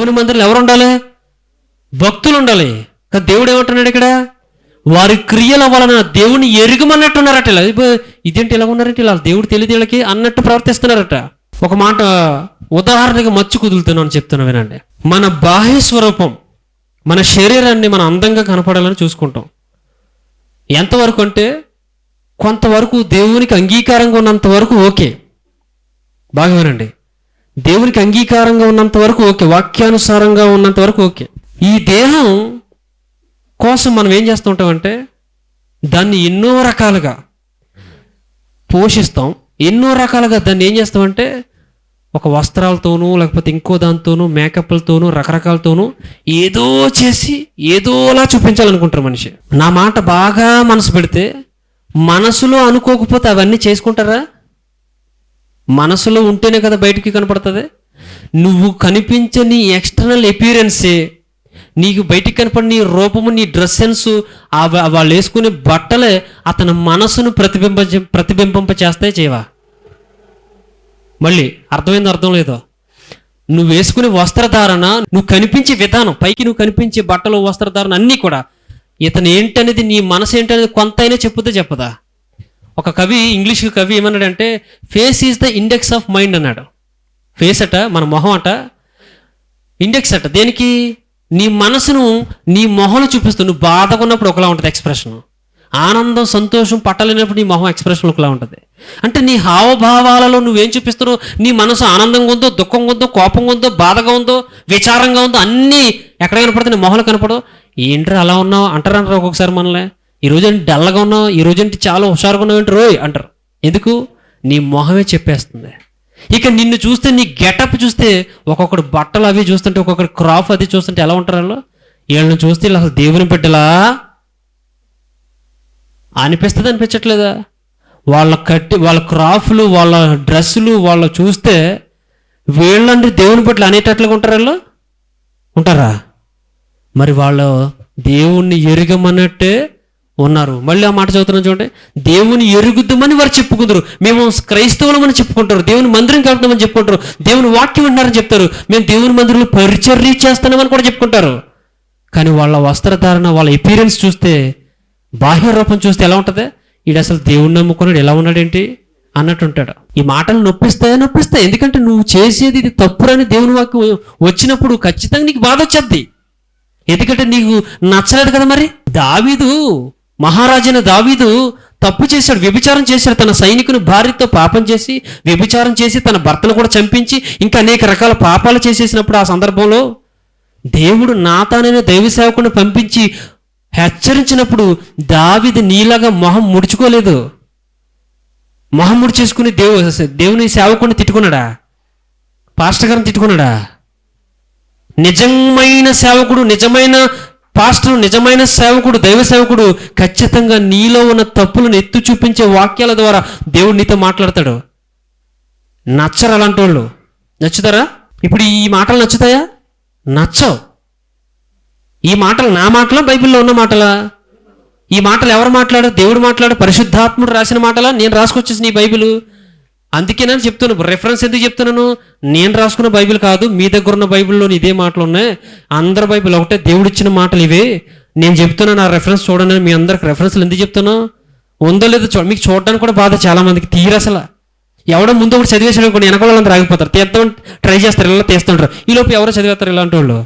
దేవుని మందిరంలో ఎవరు ఉండాలి? భక్తులు ఉండాలి. కానీ దేవుడు ఏమంటున్నాడు ఇక్కడ? వారి క్రియల వలన దేవుని ఎరుగమన్నట్టున్నారట ఇలా. ఇదేంటి ఇలా ఉన్నారంటే ఇలా? దేవుడు తెలియదు వీళ్ళకి అన్నట్టు ప్రవర్తిస్తున్నారట. ఒక మాట ఉదాహరణగా మచ్చు కుదులుతున్నాను చెప్తున్నా వినండి. మన బాహ్య స్వరూపం మన శరీరాన్ని మనం అందంగా కనపడాలని చూసుకుంటాం. ఎంతవరకు అంటే కొంతవరకు దేవునికి అంగీకారంగా ఉన్నంత వరకు ఓకే. బాగా వినండి. దేవునికి అంగీకారంగా ఉన్నంత వరకు ఓకే వాక్యానుసారంగా ఉన్నంత వరకు ఓకే. ఈ దేహం కోసం మనం ఏం చేస్తూ ఉంటామంటే దాన్ని ఎన్నో రకాలుగా పోషిస్తాం. ఎన్నో రకాలుగా దాన్ని ఏం చేస్తామంటే ఒక వస్త్రాలతోనూ లేకపోతే ఇంకో దాంతోనూ మేకప్లతోనూ రకరకాలతోనూ ఏదో చేసి ఏదోలా చూపించాలనుకుంటారు మనిషి. నా మాట బాగా మనసు పెడితే మనసులో అనుకోకపోతే అవన్నీ చేసుకుంటారా? మనసులో ఉంటేనే కదా బయటికి కనపడుతుంది. నువ్వు కనిపించని ఎక్స్టర్నల్ ఎపీరెన్సే నీకు బయటికి కనపడిన నీ రూపము నీ డ్రెస్ సెన్స్ వాళ్ళు వేసుకునే బట్టలే అతని మనసును ప్రతిబింబ ప్రతిబింబింప చేస్తే చేయవా? మళ్ళీ అర్థమైంది అర్థం లేదో? నువ్వు వేసుకునే వస్త్రధారణ నువ్వు కనిపించే విధానం పైకి నువ్వు కనిపించే బట్టలు వస్త్రధారణ అన్నీ కూడా ఇతను ఏంటనేది నీ మనసు ఏంటనేది కొంతైనా చెప్పుతే చెప్పదా? ఒక కవి ఇంగ్లీష్ కవి ఏమన్నాడంటే face is the index of mind అన్నాడు. ఫేస్ అట మన మొహం అట ఇండెక్స్ అట దేనికి? నీ మనసును నీ మొహంలో చూపిస్తూ నువ్వు బాధగా ఉన్నప్పుడు ఒకలా ఉంటుంది ఎక్స్ప్రెషన్ ఆనందం సంతోషం పట్టలేనప్పుడు నీ మొహం ఎక్స్ప్రెషన్ ఒకలా ఉంటుంది. అంటే నీ హావభావాలలో నువ్వేం చూపిస్తున్నావు? నీ మనసు ఆనందంగా ఉందో దుఃఖంగా ఉందో కోపంగా ఉందో బాధగా ఉందో విచారంగా ఉందో అన్నీ ఎక్కడ కనపడుతుంది నీ మొహంలో కనపడవు. ఏంట్రా అలా ఉన్నావు? అంటారంటారు ఒక్కొక్కసారి మనలే ఈ రోజు ఏంటి డల్లగా ఉన్నావు? ఈ రోజు ఏంటి చాలా హుషారుగా ఉన్నావు ఏంటి? రోయ్ అంటారు. ఎందుకు? నీ మొహమే చెప్పేస్తుంది. ఇక నిన్ను చూస్తే నీ గెటప్ చూస్తే ఒక్కొక్కడు బట్టలు అవి చూస్తుంటే ఒక్కొక్కడు క్రాఫ్ అది చూస్తుంటే ఎలా ఉంటారు వాళ్ళు వీళ్ళని చూస్తే వీళ్ళు అసలు దేవుని బిడ్డలా? అనిపిస్తుంది అనిపించట్లేదా? వాళ్ళ కట్టి వాళ్ళ క్రాఫ్లు వాళ్ళ డ్రెస్సులు వాళ్ళు చూస్తే వీళ్ళంటే దేవుని బిడ్డలు అనేటట్లుగా ఉంటారు వాళ్ళు? ఉంటారా? మరి వాళ్ళు దేవుణ్ణి ఎరుగమన్నట్టే ఉన్నారు. మళ్ళీ ఆ మాట చదువుతున్నాం చూడండి. దేవుని ఎరుగుద్దామని వారు చెప్పుకుంటారు. మేము క్రైస్తవులమని చెప్పుకుంటారు. దేవుని మందిరం కలుపుతామని చెప్పుకుంటారు. దేవుని వాక్యం వింటున్నారని చెప్తారు. మేము దేవుని మందిరంలో పరిచర్య చేస్తామని కూడా చెప్పుకుంటారు. కానీ వాళ్ళ వస్త్రధారణ వాళ్ళ ఎపీరియన్స్ చూస్తే బాహ్య రూపం చూస్తే ఎలా ఉంటుంది? ఈడు అసలు దేవుణ్ణి నమ్ముకున్నాడు ఎలా ఉన్నాడేంటి? అన్నట్టు ఉంటాడు. ఈ మాటలు నొప్పిస్తాయా? నొప్పిస్తాయి. ఎందుకంటే నువ్వు చేసేది ఇది తప్పురని దేవుని వాక్యం వచ్చినప్పుడు ఖచ్చితంగా నీకు బాధ వచ్చేది ఎందుకంటే నీకు నచ్చలేదు కదా మరి? దావీదు మహారాజైన దావీదు తప్పు చేశాడు వ్యభిచారం చేశాడు. తన సైనికుని భార్యతో పాపం చేసి వ్యభిచారం చేసి తన భర్తను కూడా చంపించి ఇంకా అనేక రకాల పాపాలు చేసేసినప్పుడు ఆ సందర్భంలో దేవుడు నాతాననే దైవ సేవకుని పంపించి హెచ్చరించినప్పుడు దావిది నీలాగా మొహం ముడుచుకోలేదు. మొహం ముడిచేసుకుని దేవు దేవుని సేవకుని తిట్టుకున్నాడా? పాస్టర్ గారిని తిట్టుకున్నాడా? నిజమైన సేవకుడు నిజమైన పాస్టర్ నిజమైన సేవకుడు దైవ సేవకుడు ఖచ్చితంగా నీలో ఉన్న తప్పులను ఎత్తు చూపించే వాక్యాల ద్వారా దేవుడు నీతో మాట్లాడతాడు. నచ్చరు అలాంటి వాళ్ళు. నచ్చుతారా? ఇప్పుడు ఈ మాటలు నచ్చుతాయా? నచ్చవు. ఈ మాటలు నా మాటలా బైబిల్లో ఉన్న మాటలా? ఈ మాటలు ఎవరు మాట్లాడు దేవుడు మాట్లాడు పరిశుద్ధాత్ముడు రాసిన మాటలా? నేను రాసుకొచ్చేసి నీ బైబిల్? అందుకే నేను చెప్తున్నాను రెఫరెన్స్ ఎందుకు చెప్తున్నాను? నేను రాసుకున్న బైబిల్ కాదు మీ దగ్గర ఉన్న బైబిల్లోని ఇదే మాటలు ఉన్నాయి. అందరి బైబిల్ ఒకటే దేవుడు ఇచ్చిన మాటలు ఇవే. నేను చెప్తున్నాను ఆ రెఫరెన్స్ చూడండి మీ అందరికి రెఫరెన్స్లు ఎందుకు చెప్తున్నా? ఉందో లేదో చూ మీకు చూడడానికి కూడా బాధ చాలా మందికి తీరు అసలు. ఎవడో ముందు ఒకటి చదివేసాడు అనుకోండి వెనక వాళ్ళందరూ ఆగిపోతారు. తీద్దాం ట్రై చేస్తారు ఇలా తీస్తుంటారు. ఈ లోపు ఎవరో చదివేస్తారు ఇలాంటి వాళ్ళు?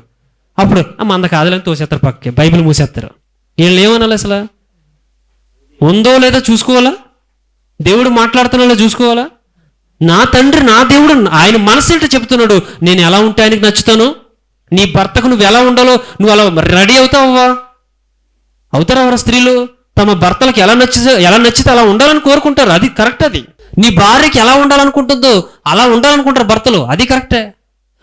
అప్పుడు మంద కాదులని తోసేస్తారు పక్కకి బైబిల్ మూసేస్తారు. వీళ్ళు ఏమనాలి అసలు? ఉందో లేదో చూసుకోవాలా? దేవుడు మాట్లాడుతున్నాడో చూసుకోవాలా? నా తండ్రి నా దేవుడు ఆయన మనసు ఏంటో చెప్తున్నాడు నేను ఎలా ఉంటే ఆయనకి నచ్చుతాను? నీ భర్తకు నువ్వు ఎలా ఉండాలో నువ్వు అలా రెడీ అవుతావా? అవుతారా స్త్రీలు? తమ భర్తలకు ఎలా నచ్చి ఎలా నచ్చితే అలా ఉండాలని కోరుకుంటారు. అది కరెక్ట్ అది. నీ భార్యకి ఎలా ఉండాలనుకుంటుందో అలా ఉండాలనుకుంటారు భర్తలు. అది కరెక్టే.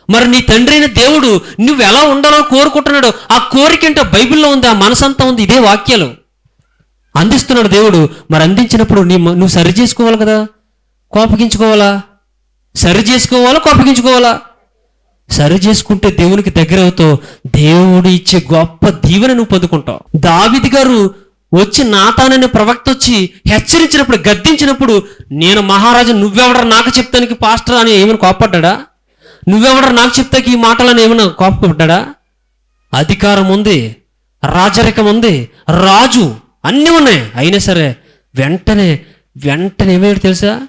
మరి నీ తండ్రి అయిన దేవుడు నువ్వు ఎలా ఉండాలని కోరుకుంటున్నాడు ఆ కోరిక ఏంటో బైబిల్లో ఉంది ఆ మనసంతా ఉంది ఇదే వాక్యాలు. అందిస్తున్నాడు దేవుడు. మరి అందించినప్పుడు నీ నువ్వు సరి చేసుకోవాలి కదా? కోపగించుకోవాలా? సరి చేసుకోవాలా కోపగించుకోవాలా? సరి చేసుకుంటే దేవునికి దగ్గర అవుతావు. దేవుడు ఇచ్చే గొప్ప దీవెన నువ్వు పొందుకుంటావు. దావిది గారు వచ్చి నాతాననే ప్రవక్త వచ్చి హెచ్చరించినప్పుడు గద్దించినప్పుడు నేను మహారాజు నువ్వెవడరా? నాకు చెప్తానికి పాస్టర్ అని ఏమైనా కోపడ్డా నువ్వెవడరా? నాకు చెప్తాకి ఈ మాటలని ఏమైనా కోపపడ్డా అధికారం ఉంది రాజరికం ఉంది రాజు అన్నీ ఉన్నాయి. అయినా సరే వెంటనే వెంటనే ఏమయ్యాడు తెలుసా?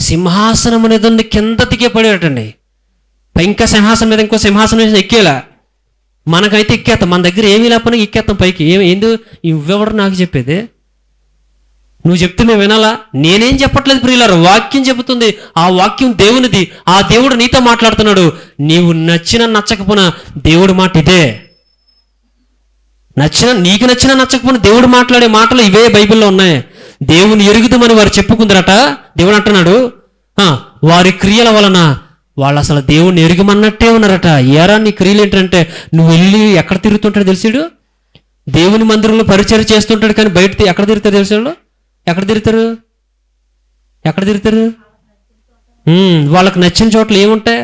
సింహాసనం అనేది కింద దిగే పడేటండి. ఇంకా సింహాసనం మీద ఇంకో సింహాసనం మీద ఎక్కేలా. మనకైతే ఎక్కేస్తాం మన దగ్గర ఏమీ లేకపోయినా ఎక్కేస్తాం పైకి. ఏమి ఏందో? ఇవ్వెవడు నాకు చెప్పేది? నువ్వు చెప్తే మేము వినాలా? నేనేం చెప్పట్లేదు ప్రియులారు? వాక్యం చెబుతుంది. ఆ వాక్యం దేవునిది. ఆ దేవుడు నీతో మాట్లాడుతున్నాడు. నీవు నచ్చిన నచ్చకపోయినా దేవుడి మాట ఇదే. నచ్చిన నీకు నచ్చిన నచ్చకపోయినా దేవుడు మాట్లాడే మాటలు ఇవే బైబిల్లో ఉన్నాయి. దేవుని ఎరుగుదమని వారు చెప్పుకుందరట. దేవుడు అంటున్నాడు వారి క్రియల వలన వాళ్ళు అసలు దేవుణ్ణి ఎరుగమన్నట్టే ఉన్నారట. ఏరా నీ క్రియలు ఏంటంటే నువ్వు వెళ్ళి ఎక్కడ తిరుగుతుంటాడు తెలిసాడు దేవుని మందిరంలో పరిచయం చేస్తుంటాడు కానీ బయట ఎక్కడ తిరుగుతారు తెలిసాడు ఎక్కడ తిరుగుతారు? ఎక్కడ తిరుగుతారు? వాళ్ళకి నచ్చిన చోట్ల ఏముంటాయి?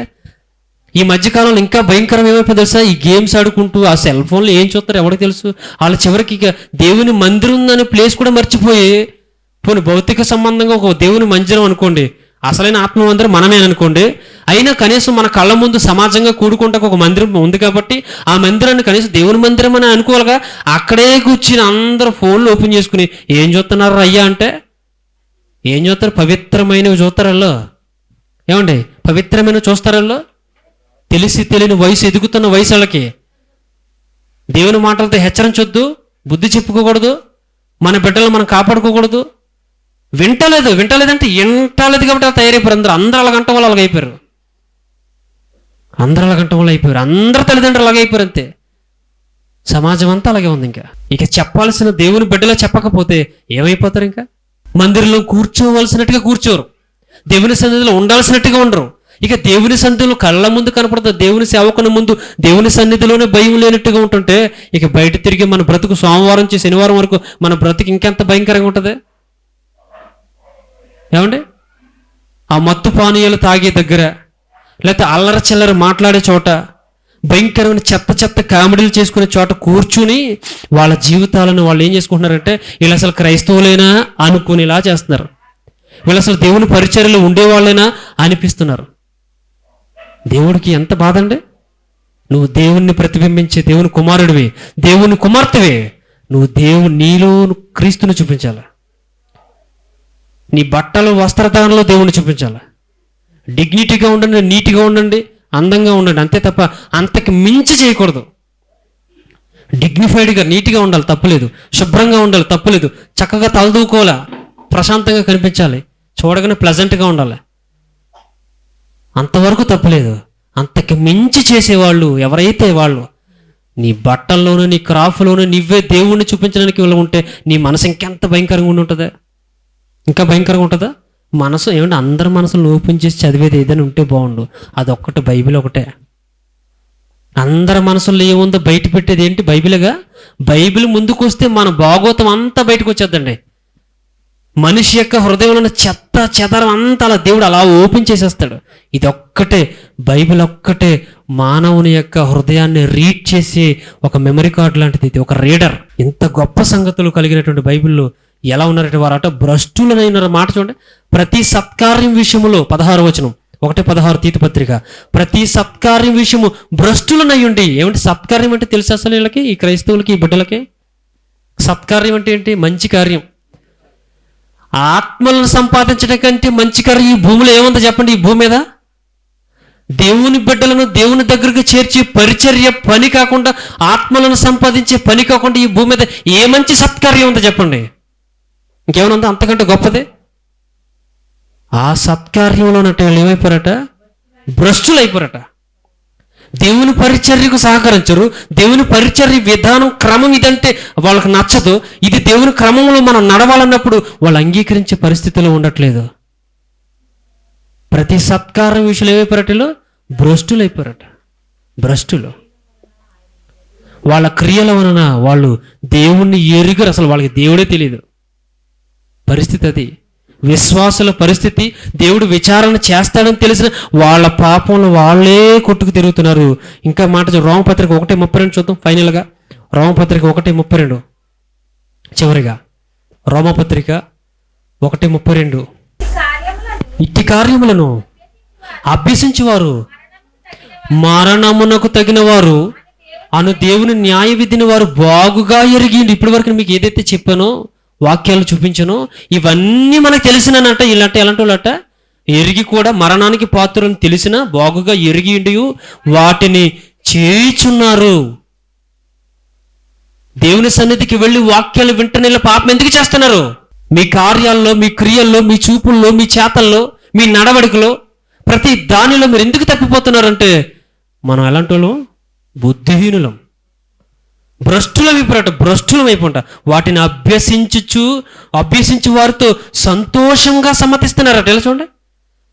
ఈ మధ్యకాలంలో ఇంకా భయంకరం ఏమైపోయింది తెలుసా? ఈ గేమ్స్ ఆడుకుంటూ ఆ సెల్ ఫోన్లో ఏం చూస్తారో ఎవరికి తెలుసు? వాళ్ళ చివరికి ఇక దేవుని మందిరం ఉందనే ప్లేస్ కూడా మర్చిపోయి పోనీ భౌతిక సంబంధంగా ఒక దేవుని మందిరం అనుకోండి అసలైన ఆత్మ మందిరం మనమే అనుకోండి అయినా కనీసం మన కళ్ళ ముందు సమాజంగా కూడుకుంటా ఒక మందిరం ఉంది కాబట్టి ఆ మందిరాన్ని కనీసం దేవుని మందిరం అని అనుకోవాలిగా అక్కడే కూర్చుని అందరూ ఫోన్లు ఓపెన్ చేసుకుని ఏం చూస్తున్నారు అయ్యా? అంటే ఏం చూస్తారు? పవిత్రమైనవి చూస్తారల్లో. ఏమండి? పవిత్రమైనవి చూస్తారల్లో? తెలిసి తెలియని వయసు ఎదుగుతున్న వయసు వాళ్ళకి దేవుని మాటలతో హెచ్చరించొద్దు బుద్ధి చెప్పుకోకూడదు మన బిడ్డలు మనం కాపాడుకోకూడదు వింటలేదు వింటలేదంటే వింటలేదు కాబట్టి అలా తయారైపోయారు. అందరూ అందరూ అలాగంట వాళ్ళు అలాగైపోయారు. అయిపోయారు అందరూ అలాగంట వాళ్ళు అయిపోయారు. అందరు తల్లిదండ్రులు అలాగైపోయారు అంతే. సమాజం అంతా అలాగే ఉంది ఇంకా. ఇక చెప్పాల్సిన దేవుని బిడ్డలో చెప్పకపోతే ఏమైపోతారు ఇంకా? మందిరంలో కూర్చోవలసినట్టుగా కూర్చోరు. దేవుని సన్నిధిలో ఉండాల్సినట్టుగా ఉండరు. ఇక దేవుని సన్నిధిలో కళ్ళ ముందు కనపడుతుంది దేవుని సేవకుని ముందు దేవుని సన్నిధిలోనే భయం లేనట్టుగా ఉంటుంటే ఇక బయట తిరిగి మన బ్రతుకు సోమవారం నుంచి శనివారం వరకు మన బ్రతుకు ఇంకెంత భయంకరంగా ఉంటుంది? ఏమండి? ఆ మత్తు పానీయాలు తాగే దగ్గర లేకపోతే అల్లర చిల్లర మాట్లాడే చోట భయంకరమైన చెత్త చెత్త కామెడీలు చేసుకునే చోట కూర్చుని వాళ్ళ జీవితాలను వాళ్ళు ఏం చేసుకుంటున్నారంటే వీళ్ళు అసలు క్రైస్తవులేనా అనుకునేలా చేస్తున్నారు. వీళ్ళు అసలు దేవుని పరిచర్యలు ఉండేవాళ్ళేనా అనిపిస్తున్నారు. దేవుడికి ఎంత బాధ అండి? నువ్వు దేవుణ్ణి ప్రతిబింబించే దేవుని కుమారుడివి దేవుని కుమార్తెవే. నువ్వు దేవుని నీలో క్రీస్తుని చూపించాలా. నీ బట్టలు వస్త్రధారణలో దేవుణ్ణి చూపించాలి. డిగ్నిటీగా ఉండండి నీట్గా ఉండండి అందంగా ఉండండి. అంతే తప్ప అంతకు మించి చేయకూడదు. డిగ్నిఫైడ్గా నీట్గా ఉండాలి తప్పులేదు. శుభ్రంగా ఉండాలి తప్పులేదు. చక్కగా తలదూకోవాలా ప్రశాంతంగా కనిపించాలి. చూడగానే ప్లజెంట్గా ఉండాలి. అంతవరకు తప్పులేదు. అంతకు మించి చేసేవాళ్ళు ఎవరైతే వాళ్ళు నీ బట్టల్లోనూ నీ క్రాఫ్ట్లోనూ నువ్వే దేవుణ్ణి చూపించడానికి వీళ్ళు ఉంటే నీ మనసు ఇంకెంత భయంకరంగా ఉండి ఉంటుందా ఇంకా భయంకరంగా ఉంటుందా? మనసు ఏమంటే అందరి మనసులు ఓపెన్ చేసి చదివేది ఏదైనా ఉంటే బాగుండు. అదొక్కటి బైబిల్ ఒకటే. అందరి మనసుల్లో ఏముందో బయట పెట్టేది ఏంటి బైబిల్గా? బైబిల్ ముందుకు వస్తే మన భాగోతం అంతా బయటకు వచ్చేద్దండి. మనిషి యొక్క హృదయంలో ఉన్న చెత్త చెదరం అంతా అలా దేవుడు అలా ఓపెన్ చేసేస్తాడు. ఇది ఒక్కటే బైబిల్ ఒక్కటే. మానవుని యొక్క హృదయాన్ని రీడ్ చేసే ఒక మెమరీ కార్డు లాంటిది ఇది ఒక రీడర్. ఇంత గొప్ప సంగతులు కలిగినటువంటి బైబిల్లో ఎలా ఉన్నారంటే వారట? భ్రష్టులనైన మాట చూడండి. ప్రతి సత్కార్యం విషయములో పదహారు వచనం ఒకటే పదహారు తీతిపత్రిక ప్రతి సత్కార్యం విషయము భ్రష్టులనయ్యుండి ఏమంటే సత్కార్యం అంటే తెలుసు అసలు వీళ్ళకి ఈ క్రైస్తవులకి ఈ బిడ్డలకి? సత్కార్యం అంటే ఏంటి? మంచి కార్యం. ఆత్మలను సంపాదించడం కంటే మంచి కార్యం ఈ భూమిలో ఏముందో చెప్పండి? ఈ భూమి మీద? దేవుని బిడ్డలను దేవుని దగ్గరకు చేర్చి పరిచర్య పని కాకుండా ఆత్మలను సంపాదించే పని కాకుండా ఈ భూమి మీద ఏ మంచి సత్కార్యం ఉందో చెప్పండి? ఇంకేమైనా ఉందా అంతకంటే గొప్పదే? ఆ సత్కార్యంలో ఉన్నట్టు వాళ్ళు ఏమైపోయారట? భ్రష్టులు అయిపోరట దేవుని పరిచర్యకు సహకరించరు. దేవుని పరిచర్య విధానం క్రమం ఇదంటే వాళ్ళకి నచ్చదు. ఇది దేవుని క్రమంలో మనం నడవాలన్నప్పుడు వాళ్ళు అంగీకరించే పరిస్థితిలో ఉండట్లేదు. ప్రతి సత్కారం విషయంలో ఏమైపోయారటలో భ్రష్టులు అయిపోయారట భ్రష్టులు. వాళ్ళ క్రియల వలన వాళ్ళు దేవుణ్ణి ఎరుగరు. అసలు వాళ్ళకి దేవుడే తెలియదు పరిస్థితి అది. విశ్వాసుల పరిస్థితి దేవుడు విచారణ చేస్తాడని తెలిసిన వాళ్ళ పాపంలో వాళ్ళే కొట్టుకు తిరుగుతున్నారు. ఇంకా మాట రోమపత్రిక ఒకటి ముప్పై రెండు చూద్దాం ఫైనల్గా. రోమపత్రిక ఒకటి ముప్పై రెండు. చివరిగా. రోమపత్రిక ఒకటి ముప్పై రెండు. ఇట్టి కార్యములను అభ్యసించేవారు మరణమునకు తగిన వారు అను దేవుని న్యాయ విధిని వారు బాగుగా ఎరిగిండి. ఇప్పటి వరకు మీకు ఏదైతే చెప్పానో వాక్యాలు చూపించను. ఇవన్నీ మనకు తెలిసిననట ఇలాంటి ఎలాంటి వాళ్ళట? ఎరిగి కూడా మరణానికి పాత్రను తెలిసిన బాగుగా ఎరిగి వాటిని చేయుచున్నారు. దేవుని సన్నిధికి వెళ్ళి వాక్యాలు వింటనే పాపం ఎందుకు చేస్తున్నారు? మీ కార్యాల్లో మీ క్రియల్లో మీ చూపుల్లో మీ చేతల్లో మీ నడవడికలో ప్రతి దానిలో మీరు ఎందుకు తప్పిపోతున్నారంటే మనం ఎలాంటి వాళ్ళం? బుద్ధిహీనులం. భ్రష్టులం అయిపోరట భ్రష్టులం వాటిని అభ్యసించుచు అభ్యసించి వారితో సంతోషంగా సమ్మతిస్తున్నారట ఎలా చూడండి?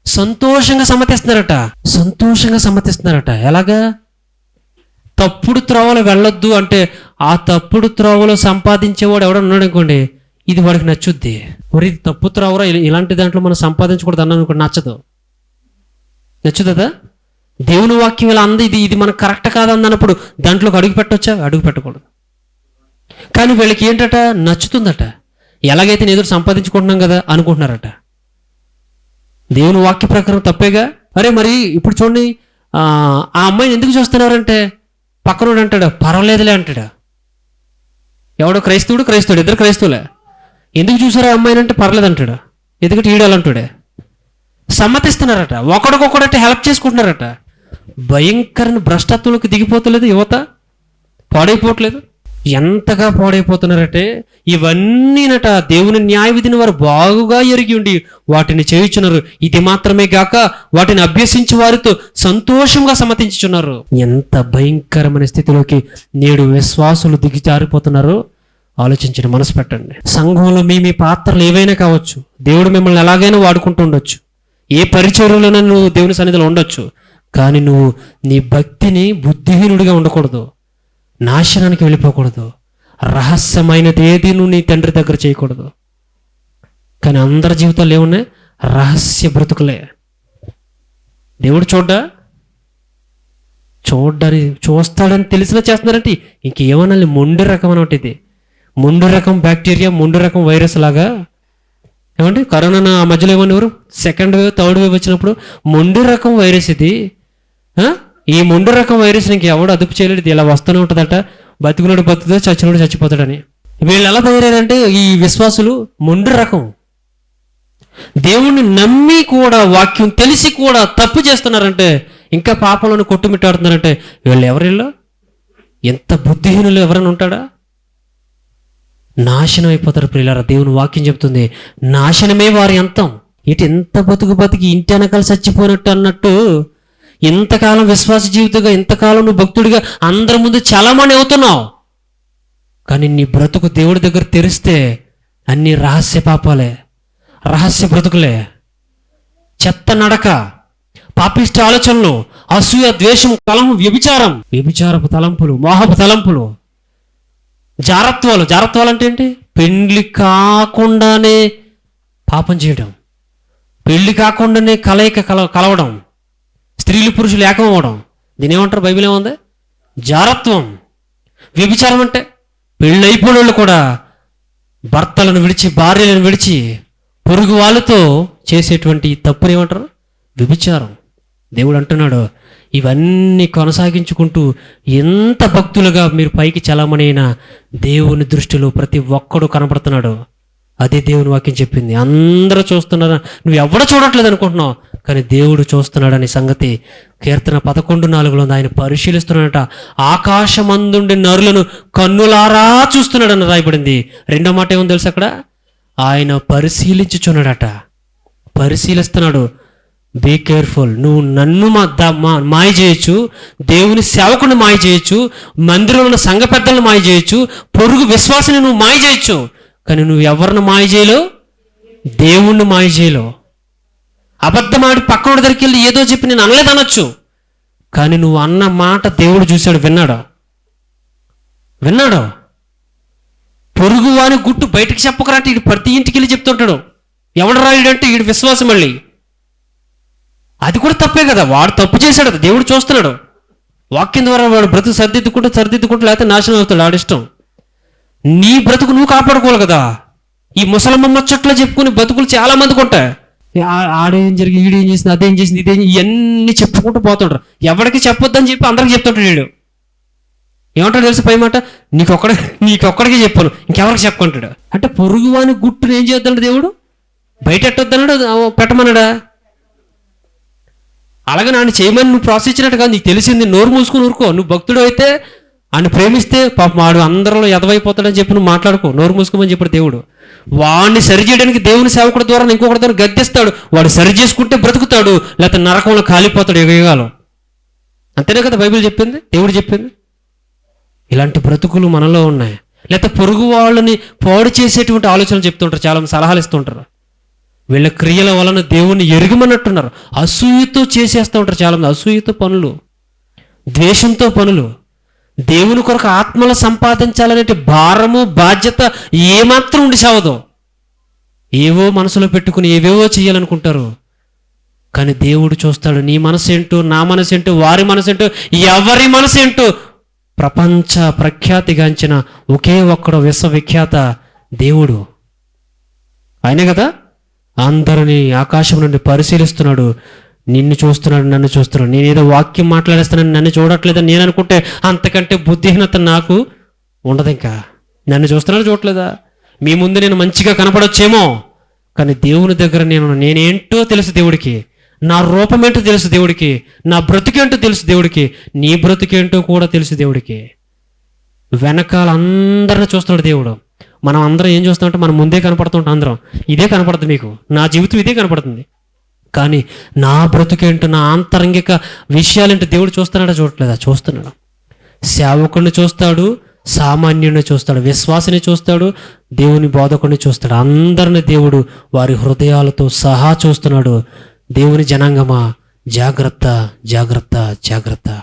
సంతోషంగా సమ్మతిస్తున్నారట సంతోషంగా సమ్మతిస్తున్నారట ఎలాగా? తప్పుడు త్రోవలు వెళ్ళొద్దు అంటే ఆ తప్పుడు త్రోవలో సంపాదించేవాడు ఎవడో ఉన్నాడు అనుకోండి ఇది వాడికి నచ్చుద్ది. మరి ఇది తప్పు త్రోవరా? ఇలా- ఇలాంటి దాంట్లో మనం సంపాదించకూడదు అన్నాను అనుకోండి నచ్చదు. నచ్చుదా దేవుని వాక్యం ఇలా అంది ఇది ఇది మనకు కరెక్ట్ కాదన్నప్పుడు దాంట్లోకి అడుగు పెట్టొచ్చా? అడుగు పెట్టకూడదు. కానీ వీళ్ళకి ఏంటట? నచ్చుతుందట. ఎలాగైతే నేను ఎదురు సంపాదించుకుంటున్నాం కదా అనుకుంటున్నారట. దేవుని వాక్య ప్రకారం తప్పేగా? అరే మరి ఇప్పుడు చూడండి ఆ అమ్మాయిని ఎందుకు చూస్తున్నారంటే? పక్కనోడు అంటాడు పర్వాలేదులే అంటాడు. ఎవడో క్రైస్తవుడు క్రైస్తవుడు ఇద్దరు క్రైస్తవులే. ఎందుకు చూసారా ఆ అమ్మాయిని? అంటే పర్లేదు అంటాడు. ఎందుకంటే ఈడాలంటాడే సమ్మతిస్తున్నారట. ఒకడికొకడట హెల్ప్ చేసుకుంటున్నారట. భయంకరమైన భ్రష్టత్వంలోకి దిగిపోతలేదు యువత? పాడైపోవట్లేదు? ఎంతగా పాడైపోతున్నారంటే ఇవన్నీనట దేవుని న్యాయ విధిని వారు బాగుగా ఎరిగి ఉండి వాటిని చేయుచున్నారు. ఇది మాత్రమే గాక వాటిని అభ్యసించి వారితో సంతోషంగా సమ్మతించుచున్నారు. ఎంత భయంకరమైన స్థితిలోకి నేడు విశ్వాసులు దిగిజారిపోతున్నారో ఆలోచించిన మనసు పెట్టండి. సంఘంలో మీ మీ పాత్రలు ఏవైనా కావచ్చు దేవుడు మిమ్మల్ని ఎలాగైనా వాడుకుంటూ ఉండొచ్చు. ఏ పరిచయంలోనైనా నువ్వు దేవుని సన్నిధిలో ఉండొచ్చు. కానీ నువ్వు నీ భక్తిని బుద్ధిహీనుడిగా ఉండకూడదు. నాశనానికి వెళ్ళిపోకూడదు. రహస్యమైనది ఏది నువ్వు నీ తండ్రి దగ్గర చేయకూడదు. కానీ అందరి జీవితాలు ఏమున్నాయి? రహస్య బ్రతుకులే. దేవుడు చూడ్డా? చూడ్డానికి చూస్తాడని తెలిసినా చేస్తున్నారంటే ఇంకేమన్నా మొండి రకం అనమాట ఇది. మొండు రకం బ్యాక్టీరియా మొండు రకం వైరస్ లాగా. ఏమంటే కరోనా ఆ మధ్యలో ఏమన్నారు సెకండ్ వేవ్ థర్డ్ వేవ్ వచ్చినప్పుడు మొండి రకం వైరస్ ఇది. ఈ ముండు రకం వైరస్ నీకు ఎవడు అదుపు చేయలేడు. ఇది ఇలా వస్తూనే ఉంటుందట. బతికినోడు బతుకుతో చచ్చినోడు చచ్చిపోతాడని. వీళ్ళు ఎలా తయారయ్యారంటే ఈ విశ్వాసులు ముండు రకం. దేవుణ్ణి నమ్మి కూడా వాక్యం తెలిసి కూడా తప్పు చేస్తున్నారంటే ఇంకా పాపంలోని కొట్టుమిట్టాడుతున్నారంటే వీళ్ళు ఎవరిలో ఎంత బుద్ధిహీనులు ఎవరైనా ఉంటాడా? నాశనం అయిపోతారు ప్రియులారా. దేవుని వాక్యం చెప్తుంది నాశనమే వారి అంతం. ఇటు ఎంత బతుకు బతికి ఇంటి వెనకాల చచ్చిపోయినట్టు అన్నట్టు ఇంతకాలం విశ్వాస జీవితంగా ఇంతకాలం నువ్వు భక్తుడిగా అందరి ముందు చలామణి అవుతున్నావు. కానీ నీ బ్రతుకు దేవుడి దగ్గర తెరిస్తే అన్ని రహస్య పాపాలే రహస్య బ్రతుకులే. చెత్త నడక పాపిష్ట ఆలోచనలు అసూయ ద్వేషం కలం వ్యభిచారం వ్యభిచారపు తలంపులు మోహపు తలంపులు జారత్వాలు. జారత్వాలు అంటే ఏంటి? పెండ్లి కాకుండానే పాపం చేయడం పెళ్ళి కాకుండానే కలయిక కల కలవడం. స్త్రీలు పురుషులు ఏకం దీని ఏమంటారు బైబిల్ ఏముంది? జారత్వం. వ్యభిచారం అంటే పెళ్ళి వాళ్ళు కూడా భర్తలను విడిచి భార్యలను విడిచి పొరుగు వాళ్ళతో చేసేటువంటి తప్పుని ఏమంటారు? వ్యభిచారం. దేవుడు అంటున్నాడు ఇవన్నీ కొనసాగించుకుంటూ ఎంత భక్తులుగా మీరు పైకి చలమనైనా దేవుని దృష్టిలో ప్రతి ఒక్కడు కనపడుతున్నాడు అదే దేవుని వాక్యం చెప్పింది. అందరూ చూస్తున్నారు నువ్వు ఎవడ చూడట్లేదు అనుకుంటున్నావు. కానీ దేవుడు చూస్తున్నాడని సంగతి కీర్తన పదకొండు నాలుగులో ఉంది. ఆయన పరిశీలిస్తున్నాడట. ఆకాశమందుండి నరులను కన్నులారా చూస్తున్నాడని రాయబడింది. రెండో మాట ఏమో తెలుసు అక్కడ? ఆయన పరిశీలించుచున్నాడట. పరిశీలిస్తున్నాడు. బీ కేర్ఫుల్ నువ్వు నన్ను మా ద- మా- మాయ చేయొచ్చు. దేవుని సేవకుని మాయ చేయొచ్చు. మందిరంలో ఉన్న సంఘ పెద్దలను మాయ చేయొచ్చు. పొరుగు విశ్వాసని నువ్వు మాయ చేయొచ్చు. కానీ నువ్వు ఎవరిని మాయ చేయలేవు? దేవుణ్ణి మాయ చేయలేవు. అబద్ధమాడి పక్కోడి దగ్గరికి వెళ్ళి ఏదో చెప్పి నేను అనలేదనొచ్చు కానీ నువ్వు అన్న మాట దేవుడు చూశాడు విన్నాడు? విన్నాడు? పొరుగు వాని గుట్టు బయటికి చెప్పకరంటే ఇటు ప్రతి ఇంటికి వెళ్ళి చెప్తుంటాడు. ఎవడు రాయుడంటే ఈడు విశ్వాసం మళ్ళీ. అది కూడా తప్పే కదా వాడు తప్పు చేశాడు దేవుడు చూస్తున్నాడు. వాక్యం ద్వారా వాడు బ్రతుకు సరిదిద్దుకుంటూ సరిదిద్దుకుంటూ లేకపోతే నాశనం అవుతాడు ఆడిష్టం నీ బ్రతుకు నువ్వు కాపాడుకోవాలి కదా. ఈ ముసలమ్మ ముచ్చట్లో చెప్పుకుని బతుకులు చాలా మందికి ఉంటాయి. ఆడేం జరిగింది ఈడేం చేసింది అదేం చేసింది ఇదేం ఇవన్నీ చెప్పుకుంటూ పోతుంటారు ఎవరికి చెప్పొద్దని చెప్పి అందరికి చెప్తుంటాడు వీడు. ఏమంటాడు తెలుసు పై మాట? నీకొక్కడ నీకొక్కడికి చెప్పాను ఇంకెవరికి చెప్పుకుంటాడు? అంటే పొరుగు వాని గుట్టును ఏం చేద్దాడు దేవుడు? బయట ఎట్టొద్దన్నాడు పెట్టమన్నాడా? అలాగే నన్ను చేయమని నువ్వు ప్రోత్సహించినట్టు కాదు నీకు తెలిసింది నోరు మూసుకుని ఊరుకో. నువ్వు భక్తుడు అయితే ఆయన ప్రేమిస్తే పాప వాడు అందరిలో ఎదవైపోతాడని చెప్పి నువ్వు మాట్లాడుకో నోరు మూసుకోమని చెప్పాడు దేవుడు. వాడిని సరి చేయడానికి దేవుని సేవకుడి ద్వారా ఇంకొకటి ద్వారా గద్దెస్తాడు. వాడు సరి చేసుకుంటే బ్రతుకుతాడు. లేకపోతే నరకంలో కాలిపోతాడు యుగయుగాలు అంతేనే కదా బైబిల్ చెప్పింది? దేవుడు చెప్పింది? ఇలాంటి బ్రతుకులు మనలో ఉన్నాయి. లేకపోతే పొరుగు వాళ్ళని పాడు చేసేటువంటి ఆలోచనలు చెప్తుంటారు. చాలా సలహాలు ఇస్తుంటారు. వీళ్ళ క్రియల వలన దేవుణ్ణి ఎరుగమన్నట్టున్నారు. అసూయతో చేసేస్తూ ఉంటారు చాలామంది అసూయతో పనులు. ద్వేషంతో పనులు. దేవుని కొరకు ఆత్మలు సంపాదించాలనే భారము బాధ్యత ఏమాత్రం ఉండి సావదు. ఏవో మనసులో పెట్టుకుని ఏవేవో చేయాలనుకుంటారు కానీ దేవుడు చూస్తాడు నీ మనసు ఏంటో నా మనసు ఏంటో వారి మనసు ఏంటో ఎవరి మనసు ఏంటో ప్రపంచ ప్రఖ్యాతిగాంచిన ఒకే ఒక్కడు విశ్వవిఖ్యాత దేవుడు. ఆయనే కదా? అందరినీ ఆకాశం నుండి పరిశీలిస్తున్నాడు. నిన్ను చూస్తున్నాడు నన్ను చూస్తున్నాడు. నేనేదో వాక్యం మాట్లాడేస్తానని నన్ను చూడట్లేదని నేను అనుకుంటే అంతకంటే బుద్ధిహీనత నాకు ఉండదు ఇంకా నన్ను చూస్తున్నాడు చూడట్లేదా? మీ ముందు నేను మంచిగా కనపడొచ్చేమో కానీ దేవుని దగ్గర నేను నేనేంటో తెలుసు దేవుడికి. నా రూపమేంటో తెలుసు దేవుడికి. నా బ్రతికేంటో తెలుసు దేవుడికి. నీ బ్రతికేంటో కూడా తెలుసు దేవుడికి. వెనకాల అందరిని చూస్తున్నాడు దేవుడు. మనం అందరం ఏం చూస్తామంటే మనం ముందే కనపడుతుంటాం అందరం. ఇదే కనపడుతుంది మీకు. నా జీవితం ఇదే కనపడుతుంది. కానీ నా బ్రతుకేంటో నా ఆంతరంగిక విషయాలేంటో దేవుడు చూస్తున్నాడా చూడట్లేదా? చూస్తున్నాడు. సేవకుడిని చూస్తాడు సామాన్యుడిని చూస్తాడు విశ్వాసని చూస్తాడు దేవుని బోధకుడిని చూస్తాడు. అందరిని దేవుడు వారి హృదయాలతో సహా చూస్తున్నాడు. దేవుని జనాంగమా? జాగ్రత్త జాగ్రత్త జాగ్రత్త.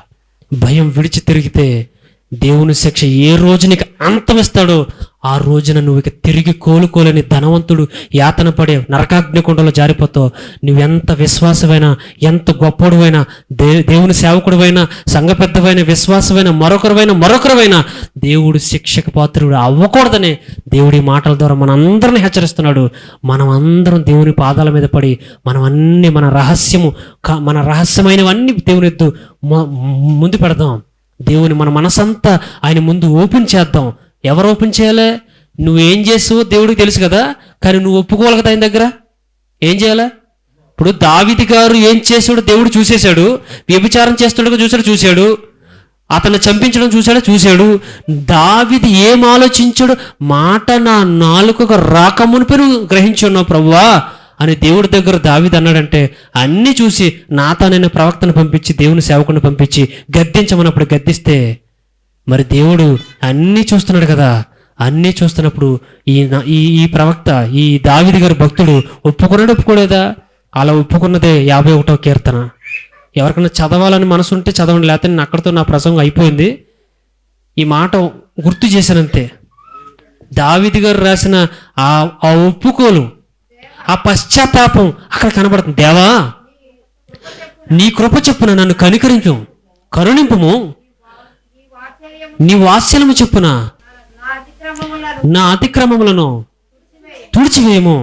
భయం విడిచి తిరిగితే దేవుని శిక్ష ఏ రోజు నీకు అంతమిస్తాడో ఆ రోజున నువ్వు ఇక తిరిగి కోలుకోలేని ధనవంతుడు యాతన పడే నరకాగ్నికుండలో జారిపోతావు. నువ్వెంత విశ్వాసమైన ఎంత గొప్పడువైనా దే దేవుని సేవకుడువైనా సంఘ పెద్దవైన విశ్వాసమైన మరొకరువైన మరొకరువైన దేవుడు శిక్షకు పాత్రుడు అవ్వకూడదనే దేవుడి మాటల ద్వారా మనందరిని హెచ్చరిస్తున్నాడు. మనం అందరం దేవుని పాదాల మీద పడి మనం అన్ని మన రహస్యము మన రహస్యమైనవన్నీ దేవుని ఎద్దు ముందు పెడదాం. దేవుని మన మనసంతా ఆయన ముందు ఓపెన్ చేద్దాం. ఎవరు ఓపెన్ చేయాలి? నువ్వేం చేసావో దేవుడికి తెలుసు కదా కానీ నువ్వు ఒప్పుకోవాలి కదా ఆయన దగ్గర? ఏం చేయాలి? ఇప్పుడు దావిది గారు ఏం చేశాడు దేవుడు చూసేశాడు వ్యభిచారం చేస్తుండగా చూసాడు చూశాడు అతను చంపించడం చూశాడు చూశాడు. దావిది ఏం ఆలోచించాడు? మాట నా నాలుకకు రాకమునిపై నువ్వు గ్రహించున్నావు ప్రభువా అని దేవుడి దగ్గర దావిది అన్నాడంటే అన్నీ చూసి నాతనైన ప్రవక్తను పంపించి దేవుని సేవకుని పంపించి గద్దించమన్నప్పుడు గద్దిస్తే మరి దేవుడు అన్నీ చూస్తున్నాడు కదా. అన్నీ చూస్తున్నప్పుడు ఈ ఈ ఈ ప్రవక్త ఈ దావిది గారి భక్తుడు ఒప్పుకున్నాడు ఒప్పుకోలేదా? అలా ఒప్పుకున్నదే యాభై ఒకటో కీర్తన. ఎవరికైనా చదవాలని మనసు ఉంటే చదవండి లేకపోతే నేను అక్కడితో నా ప్రసంగం అయిపోయింది. ఈ మాట గుర్తు చేశానంతే. దావిది గారు రాసిన ఆ ఆ ఒప్పుకోలు ఆ పశ్చాత్తాపం అక్కడ కనబడుతుంది. దేవా నీ కృప చెప్పున నన్ను కనికరించు కరుణింపుము. నీ వాత్సల్యము చెప్పున నా అతిక్రమములను తుడిచివేయము.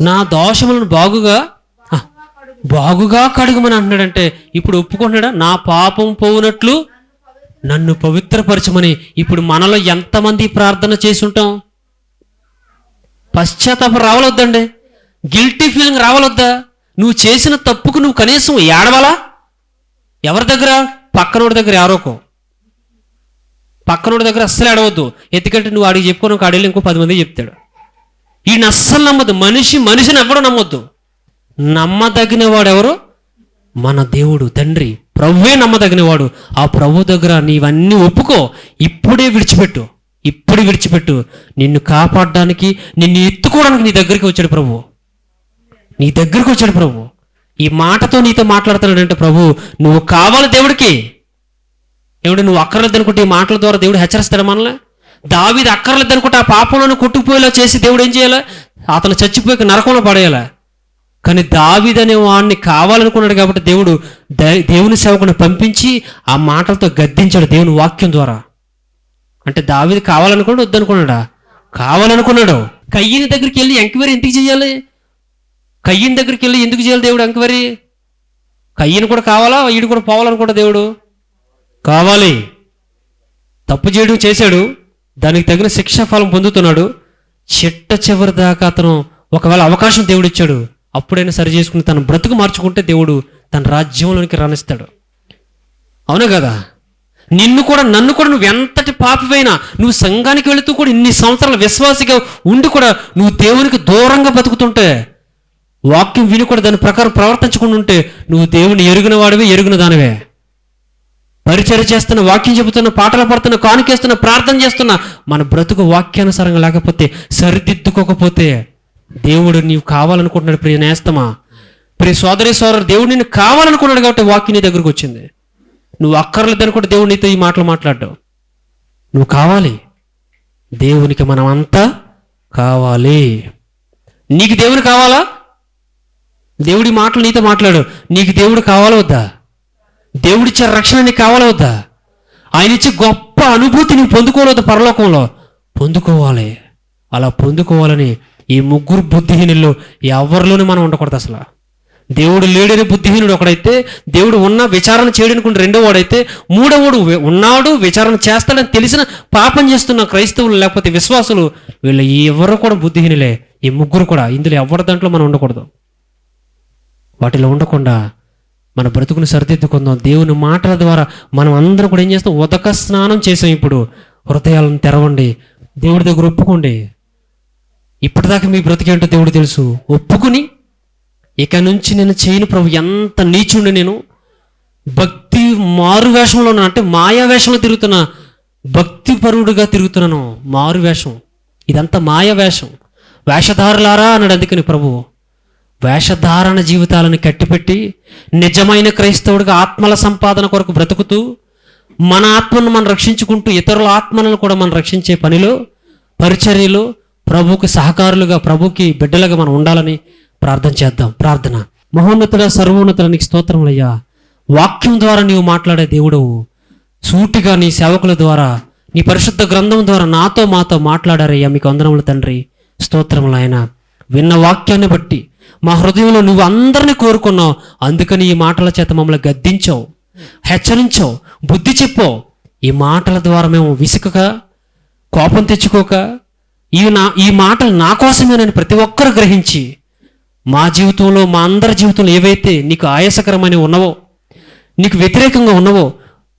నా దోషములను బాగుగా బాగుగా కడుగుమని అంటున్నాడంటే ఇప్పుడు ఒప్పుకుంటున్నాడా? నా పాపం పోవునట్లు నన్ను పవిత్రపరచమని ఇప్పుడు మనలో ఎంతమంది ప్రార్థన చేసి ఉంటాం పశ్చాత్తాపం రావాలొద్దండి. Guilty feeling రావాలొద్దా? నువ్వు చేసిన తప్పుకు నువ్వు కనీసం ఏడవాలా? ఎవరి దగ్గర? పక్కనోడి దగ్గర ఎవరోకో పక్కనోడి దగ్గర అస్సలు అడవద్దు ఎందుకంటే నువ్వు అడిగి చెప్పుకొని ఒక అడిగి ఇంకో పది మంది చెప్తాడు. ఈయన అస్సలు నమ్మద్దు. మనిషి మనిషిని ఎవ్వడూ నమ్మొద్దు. నమ్మదగిన వాడెవరు మన దేవుడు తండ్రి. ప్రభువే నమ్మదగినవాడు ఆ ప్రభు దగ్గర నీవన్నీ ఒప్పుకో. ఇప్పుడే విడిచిపెట్టు. ఇప్పుడు విడిచిపెట్టు. నిన్ను కాపాడడానికి నిన్ను ఎత్తుకోవడానికి నీ దగ్గరికి వచ్చాడు ప్రభు. నీ దగ్గరికి వచ్చాడు ప్రభు. ఈ మాటతో నీతో మాట్లాడుతున్నాడంటే ప్రభు నువ్వు కావాలి దేవుడికి. దేవుడు నువ్వు అక్కర్లేదు అనుకుంటే ఈ మాటల ద్వారా దేవుడు హెచ్చరిస్తాడు మనల్ని? దావిది అక్కర్లేదు అనుకుంటే ఆ పాపంలోనే కొట్టుకుపోయేలా చేసి దేవుడు ఏం చేయాలి? అతను చచ్చిపోయి నరకంలో పడేయాలా? కానీ దావీదనే వాడిని కావాలనుకున్నాడు కాబట్టి దేవుడు దేవుని సేవకుని పంపించి ఆ మాటలతో గద్దించాడు దేవుని వాక్యం ద్వారా. అంటే దావిది కావాలనుకున్నాడు? వద్దనుకున్నాడా? కావాలనుకున్నాడు. కయ్యని దగ్గరికి వెళ్ళి ఎంక్వైరీ ఎందుకు చేయాలి? కయ్యని దగ్గరికి వెళ్ళి ఎందుకు చేయాలి దేవుడు ఎంక్వైరీ? కయ్యను కూడా కావాలా? ఈడు కూడా పోవాలనుకుంటా దేవుడు? కావాలి. తప్పు చేయడం చేశాడు. దానికి తగిన శిక్షా ఫలం పొందుతున్నాడు. చిట్ట చివరి దాకా అతను ఒకవేళ అవకాశం దేవుడు ఇచ్చాడు అప్పుడైనా సరి చేసుకుని తన బ్రతుకు మార్చుకుంటే దేవుడు తన రాజ్యంలోనికి రాణిస్తాడు. అవునా కదా? నిన్ను కూడా నన్ను కూడా నువ్వు ఎంతటి పాపివైనా నువ్వు సంఘానికి వెళుతూ కూడా ఇన్ని సంవత్సరాల విశ్వాసిగా ఉండి కూడా నువ్వు దేవునికి దూరంగా బతుకుతుంటే వాక్యం విని కూడా దాని ప్రకారం ప్రవర్తించకుండా ఉంటే నువ్వు దేవుని ఎరుగిన వాడివే ఎరుగిన దానివే. పరిచయం చేస్తున్న వాక్యం చెబుతున్న పాటలు పడుతున్న కానుకేస్తున్న ప్రార్థన చేస్తున్న మన బ్రతుకు వాక్యానుసారంగా లేకపోతే సరిదిద్దుకోకపోతే దేవుడు నీవు కావాలనుకుంటున్నాడు ప్రియ నేస్తమా? ప్రియ సోదరి సోదరు దేవుడు నిన్ను కావాలనుకున్నాడు కాబట్టి వాక్యం నీ దగ్గరకు వచ్చింది. నువ్వు అక్కర్లేదని కూడా దేవుడు నీతో ఈ మాటలు మాట్లాడ్డావు. నువ్వు కావాలి. దేవునికి మనం అంతా కావాలి. నీకు దేవుడు కావాలా? దేవుడి మాటలు నీతో మాట్లాడు. నీకు దేవుడు కావాలా వద్దా? దేవుడిచ్చే రక్షణ నీకు కావాలవుద్దా ఆయన ఇచ్చే గొప్ప అనుభూతి నీవు పొందుకోలేదు పరలోకంలో? పొందుకోవాలి. అలా పొందుకోవాలని ఈ ముగ్గురు బుద్ధిహీనుల్లో ఎవరిలోనూ మనం ఉండకూడదు అసలు. దేవుడు లేడని బుద్ధిహీనుడు ఒకడైతే దేవుడు ఉన్న విచారణ చేయడానికి రెండో వాడైతే మూడవడు ఉన్నాడు విచారణ చేస్తాడని తెలిసిన పాపం చేస్తున్న క్రైస్తవులు లేకపోతే విశ్వాసులు వీళ్ళు ఎవరు కూడా బుద్ధిహీనులే. ఈ ముగ్గురు కూడా ఇందులో ఎవరి దాంట్లో మనం ఉండకూడదు. వాటిలో ఉండకుండా మన బ్రతుకుని సరిదిద్దుకుందాం. దేవుని మాటల ద్వారా మనం అందరం కూడా ఏం చేస్తాం? ఉదక స్నానం చేసాం ఇప్పుడు. హృదయాలను తెరవండి. దేవుడి దగ్గర ఒప్పుకోండి. ఇప్పటిదాకా మీ బ్రతికేంటో దేవుడు తెలుసు. ఒప్పుకుని ఇక నుంచి నేను చేయను ప్రభు. ఎంత నీచుండి నేను. భక్తి మారు వేషంలో ఉన్నా అంటే మాయా వేషంలో తిరుగుతున్నా. భక్తి పరుడుగా తిరుగుతున్నాను. మారు వేషం ఇదంతా మాయ వేషం వేషధారులారా అన్నాడు అందుకని ప్రభువు వేషధారణ జీవితాలను కట్టిపెట్టి నిజమైన క్రైస్తవుడిగా ఆత్మల సంపాదన కొరకు బ్రతుకుతూ మన ఆత్మను మనం రక్షించుకుంటూ ఇతరుల ఆత్మలను కూడా మనం రక్షించే పనిలో పరిచర్యలో ప్రభుకి సహకారులుగా ప్రభుకి బిడ్డలుగా మనం ఉండాలని ప్రార్థన చేద్దాం. ప్రార్థన. మహోన్నతుడ సర్వోన్నతుల నీకు స్తోత్రములయ్యా. వాక్యం ద్వారా నీవు మాట్లాడే దేవుడు సూటిగా నీ సేవకుల ద్వారా నీ పరిశుద్ధ గ్రంథం ద్వారా నాతో మాతో మాట్లాడారయ్యా. మీకు వందనములు తండ్రి. స్తోత్రములు ఆయన. విన్న వాక్యాన్ని బట్టి మా హృదయంలో నువ్వు అందరిని కోరుకున్నావు. అందుకని ఈ మాటల చేత మమ్మల్ని గద్దించావు. హెచ్చరించావు. బుద్ధి చెప్పావు. ఈ మాటల ద్వారా మేము విసుకక కోపం తెచ్చుకోక ఈ నా ఈ మాటలు నా కోసమేనని ప్రతి ఒక్కరు గ్రహించి మా జీవితంలో మా అందరి జీవితంలో ఏవైతే నీకు ఆయాసకరమని ఉన్నవో నీకు వ్యతిరేకంగా ఉన్నవో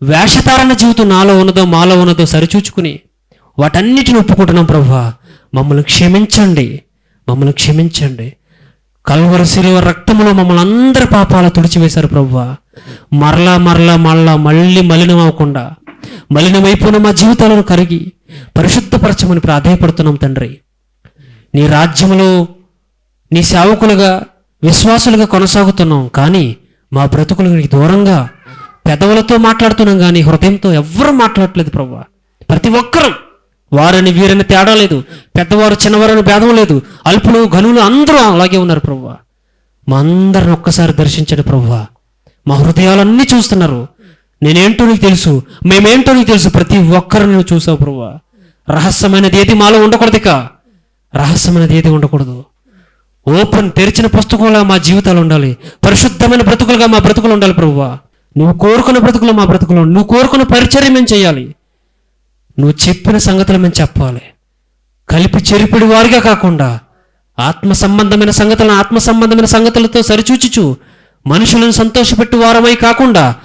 వేషధారణ జీవితం నాలో ఉన్నదో మాలో ఉన్నదో సరిచూచుకుని వాటన్నిటిని ఒప్పుకుంటున్నాం ప్రభు. మమ్మల్ని క్షమించండి. మమ్మల్ని క్షమించండి. కల్వర శిలువ రక్తములో మమ్మల్ని అందరి పాపాల తుడిచివేశారు ప్రభు మరలా మరలా మరలా మళ్ళీ మలినం అవ్వకుండా మలినమైపోయిన మా జీవితాలను కరిగి పరిశుద్ధపరచమని ప్రాధాయపడుతున్నాం తండ్రి. నీ రాజ్యములో నీ సేవకులుగా విశ్వాసులుగా కొనసాగుతున్నాం కానీ మా బ్రతుకులు నీకు దూరంగా పెదవులతో మాట్లాడుతున్నాం కానీ హృదయంతో ఎవ్వరూ మాట్లాడట్లేదు ప్రభు ప్రతి ఒక్కరం వారని వీరిని తేడా లేదు. పెద్దవారు చిన్నవారని భేదం లేదు. అల్పులు ఘనులు అందరూ అలాగే ఉన్నారు ప్రభు మా అందరిని ఒక్కసారి దర్శించండి ప్రభు మా హృదయాలన్నీ చూస్తున్నారు. నేనేంటో నీకు తెలుసు. మేమేంటో నీకు తెలుసు. ప్రతి ఒక్కరిని నువ్వు చూసావు ప్రభు రహస్యమైనది ఏది మాలో ఉండకూడదు ఇక. రహస్యమైనది ఏది ఉండకూడదు. ఓపెన్ తెరిచిన పుస్తకంలా మా జీవితాలు ఉండాలి. పరిశుద్ధమైన బ్రతుకులుగా మా బ్రతుకులు ఉండాలి ప్రభువా నువ్వు కోరుకున్న బ్రతుకులు మా బ్రతుకులు నువ్వు కోరుకున్న పరిచర్య మేము చేయాలి. నువ్వు చెప్పిన సంగతులు మేము చెప్పాలి. కలిపి చెరిపిడి వారిగా కాకుండా ఆత్మ సంబంధమైన సంగతులను ఆత్మ సంబంధమైన సంగతులతో సరిచూచుచు మనుషులను సంతోషపెట్టి వారమై కాకుండా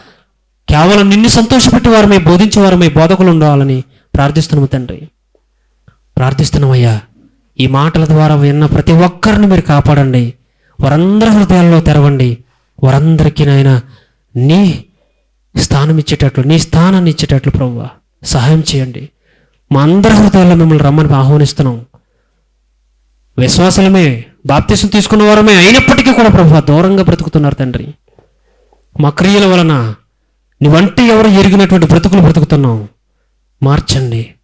కేవలం నిన్ను సంతోషపెట్టి వారమై బోధించే వారమై బోధకులు ఉండాలని ప్రార్థిస్తున్నాము తండ్రి. ప్రార్థిస్తున్నామయ్యా ఈ మాటల ద్వారా విన్న ప్రతి ఒక్కరిని మీరు కాపాడండి. వారందరి హృదయాల్లో తెరవండి. వారందరికీ నాయన నీ స్థానం ఇచ్చేటట్లు నీ స్థానాన్ని ఇచ్చేటట్లు ప్రభువా సహాయం చేయండి. మా అందరి హృదయాల్లో మిమ్మల్ని రమ్మని ఆహ్వానిస్తున్నాం. విశ్వాసలమే బాప్తీసం తీసుకున్న వారమే అయినప్పటికీ కూడా ప్రభు దూరంగా బ్రతుకుతున్నారు తండ్రి. మా క్రియల వలన నీవంటే ఎవరు ఎరిగినటువంటి బ్రతుకులు బ్రతుకుతున్నాం. మార్చండి.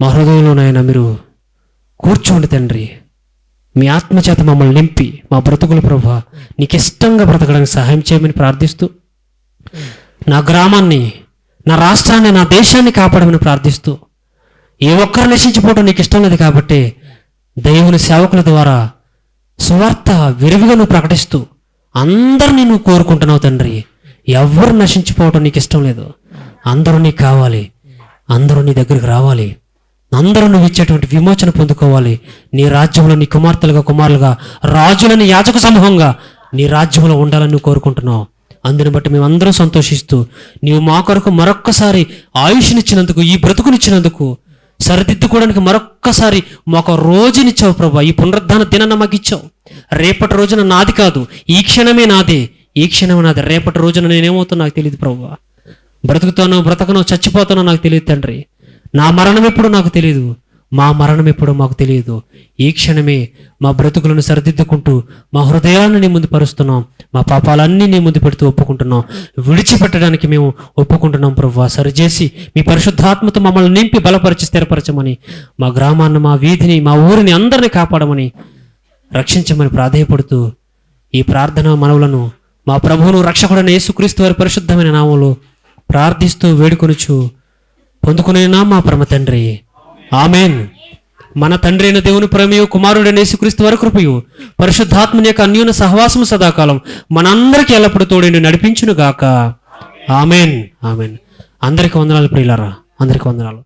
మా హృదయంలోనైనా మీరు కూర్చోండి తండ్రి. మీ ఆత్మచేత మమ్మల్ని నింపి మా బ్రతుకుల ప్రభు నీకు ఇష్టంగా బ్రతకడానికి సహాయం చేయమని ప్రార్థిస్తూ నా గ్రామాన్ని నా రాష్ట్రాన్ని నా దేశాన్ని కాపాడమని ప్రార్థిస్తూ ఏ ఒక్కరు నశించిపోవడం నీకు ఇష్టం లేదు కాబట్టి దేవుని సేవకుల ద్వారా సువార్త విరివిగా నువ్వు ప్రకటిస్తూ అందరినీ నువ్వు కోరుకుంటున్నావు తండ్రి. ఎవరు నశించిపోవటం నీకు ఇష్టం లేదు. అందరూ నీకు కావాలి. అందరూ నీ దగ్గరికి రావాలి. అందరూ నువ్వు ఇచ్చేటువంటి విమోచన పొందుకోవాలి. నీ రాజ్యంలో నీ కుమార్తెలుగా కుమారులుగా రాజులని యాజక సమూహంగా నీ రాజ్యంలో ఉండాలని నువ్వు కోరుకుంటున్నావు. అందుని బట్టి మేమందరం సంతోషిస్తూ నీవు మా కొరకు మరొక్కసారి ఆయుష్నిచ్చినందుకు ఈ బ్రతుకునిచ్చినందుకు సరిదిద్దుకోవడానికి మరొక్కసారి మాకు రోజునిచ్చావు ప్రభా. ఈ పునరుద్ధాన దినాన్న మాకు ఇచ్చావు. రేపటి రోజున నాది కాదు ఈ క్షణమే నాదే. ఈ క్షణమే నాది. రేపటి రోజున నేనేమవుతానో నాకు తెలియదు ప్రభా. బ్రతుకుతానో బ్రతకనో చచ్చిపోతానో నాకు తెలియదు తండ్రి. నా మరణం ఎప్పుడు నాకు తెలియదు మా మరణం ఎప్పుడో మాకు తెలియదు. ఈ క్షణమే మా బ్రతుకులను సరిదిద్దుకుంటూ మా హృదయాలను నీ ముందు పరుస్తున్నాం. మా పాపాలన్నీ నీ ముందు పెడుతూ ఒప్పుకుంటున్నాం. విడిచిపెట్టడానికి మేము ఒప్పుకుంటున్నాం ప్రభు సరిచేసి మీ పరిశుద్ధాత్మతో మమ్మల్ని నింపి బలపరిచి స్థిరపరచమని మా గ్రామాన్ని మా వీధిని మా ఊరిని అందరిని కాపాడమని రక్షించమని ప్రాధేయపడుతూ ఈ ప్రార్థన మనవులను మా ప్రభువును రక్షకుడైన యేసుక్రీస్తు వారి పరిశుద్ధమైన నామంలో ప్రార్థిస్తూ వేడుకొనుచు పొందుకునేనా మా పరమ తండ్రి. ఆమెన్. మన తండ్రి అయిన దేవుని ప్రేమయు కుమారుడైన యేసుక్రీస్తు వారి కృపయు పరిశుద్ధాత్మని యొక్క అన్యూన సహవాసము సదాకాలం మనందరికీ ఎల్లప్పుడూ తోడేండి నడిపించును గాక ఆమెన్. ఆమెన్. అందరికి వందనాలు ప్రియులారా అందరికి వందనాలు.